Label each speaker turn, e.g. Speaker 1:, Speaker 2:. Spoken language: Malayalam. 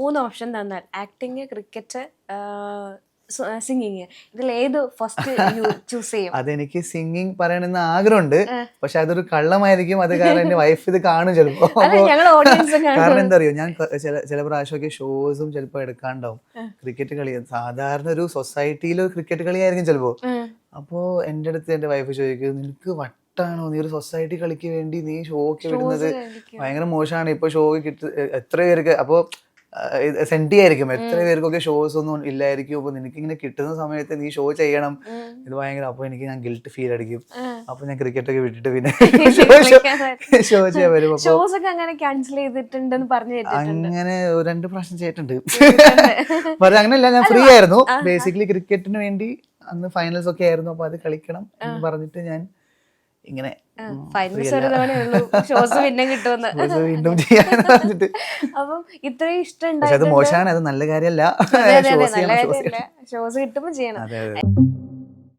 Speaker 1: മൂന്ന് ഓപ്ഷൻ തന്നാൽ. ആക്ടിങ് ക്രിക്കറ്റ് സിംഗിങ് ഇതിൽ ഏത് ഫസ്റ്റ് ചൂസ് ചെയ്യും?
Speaker 2: അതെനിക്ക് സിംഗിങ് പറയണമെന്ന് ആഗ്രഹമുണ്ട്. പക്ഷെ അതൊരു കള്ളമായിരിക്കും. അത് കാരണം എന്റെ വൈഫ് ഇത് കാണും ചിലപ്പോ. കാരണം എന്താ അറിയോ ഞാൻ ചില പ്രാവശ്യമൊക്കെ ഷോസും ചിലപ്പോ എടുക്കാണ്ടാവും. ക്രിക്കറ്റ് കളി സാധാരണ ഒരു സൊസൈറ്റിയിൽ ഒരു ക്രിക്കറ്റ് കളിയായിരിക്കും ചിലപ്പോ. അപ്പോ എന്റെ അടുത്ത് എന്റെ വൈഫ് ചോദിക്കും നിനക്ക് വട്ടാണോ? നീ ഒരു സൊസൈറ്റി കളിക്ക് വേണ്ടി നീ ഷോക്ക് വിടുന്നത്? ഭയങ്കര മോശമാണ്. ഇപ്പൊ ഷോക്ക് കിട്ട എത്ര പേർക്ക് അപ്പോ സെന്റി ആയിരിക്കും എത്ര പേർക്കൊക്കെ ഷോസ് ഒന്നും ഇല്ലായിരിക്കും. അപ്പൊ നിനക്ക് ഇങ്ങനെ കിട്ടുന്ന സമയത്ത് നീ ഷോ ചെയ്യണം. ഇത് ഭയങ്കര അപ്പൊ എനിക്ക് ഞാൻ ഗിൽട്ട് ഫീൽ അടിക്കും. അപ്പൊ ഞാൻ ക്രിക്കറ്റ് ഒക്കെ വിട്ടിട്ട് പിന്നെ ഷോ ചെയ്യാൻ വരും.
Speaker 1: അങ്ങനെ
Speaker 2: രണ്ട് പ്രാവശ്യം ചെയ്തിട്ടുണ്ട്. അങ്ങനെയല്ല ഞാൻ ഫ്രീ ആയിരുന്നു. ബേസിക്കലി ക്രിക്കറ്റിന് വേണ്ടി അന്ന് ഫൈനൽസ് ഒക്കെ ആയിരുന്നു. അപ്പൊ അത് കളിക്കണം എന്ന് പറഞ്ഞിട്ട് ഞാൻ ഇങ്ങനെ വീണ്ടും ചെയ്യാന്ന് പറഞ്ഞിട്ട്.
Speaker 1: അപ്പം ഇത്രയും ഇഷ്ടം
Speaker 2: അത് മോശമാണ് അത് നല്ല കാര്യമല്ല.
Speaker 1: ഷോസ് കിട്ടുമ്പോൾ ചെയ്യണം.